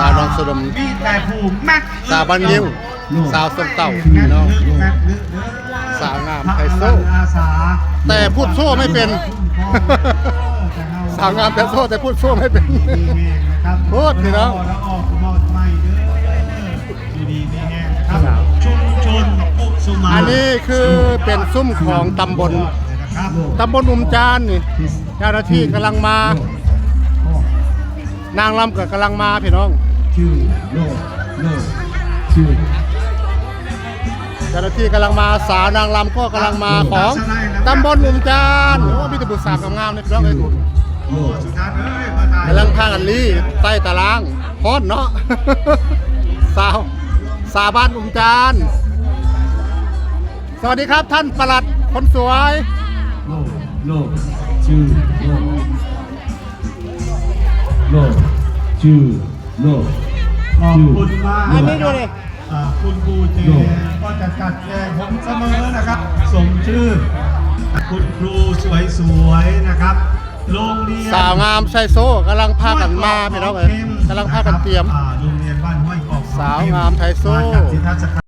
สาวน้องสะดมมีแต่ผู้มักสาวบันยิ้วสาวส้มเต่าแม่พี่น้องแม่เด้อเด้อสาวงามไฮโซอาสาแต่พูดโซ่ไม่เป็น สาวงามแต่โซ่แต่พูดโซ่ไม่เป็นพูดพี่น้องแล้วออกหมดใหม่เด้อดีๆนี่แน่นะครับชุมชนกุสุมาอันนี้คือเป็นซุ้มของตำบลนะครับตำบลอุมจานนี่เจ้าหน้าที่กำลังมา นางรำก็กำลังมาพี่น้องชื่อโลโลชื่อเจ้าหน้าที่กำลังมาสาวนางรำก็กำลังมาของตำบลอุมจานโอ้มีแต่บุษสาวงามเลยพี่น้องเอ้ยโลกสุดท้ายเอ้ยกำลังพากันลี่ใต้ตารางฮอดเนาะสาวสาวบ้านอุมจานสวัสดีครับท่านประหลัดคนสวยโลโลชื่อโล โลกชื่อโลกขอบคุณมากอันนี้ดูดิ อ่าคุณครูเจก็จะจัดแจงผมเสมอนะครับ สมชื่อ คุณครูสวยๆนะครับโรงเรียน สาวงามไซโซกำลังพากันมาพี่น้องเอ้ยกำลังพากันเตรียม อ่าโรงเรียนบ้านห้วยกอกสาวงามไทยโซ่มาจากที่ทัศก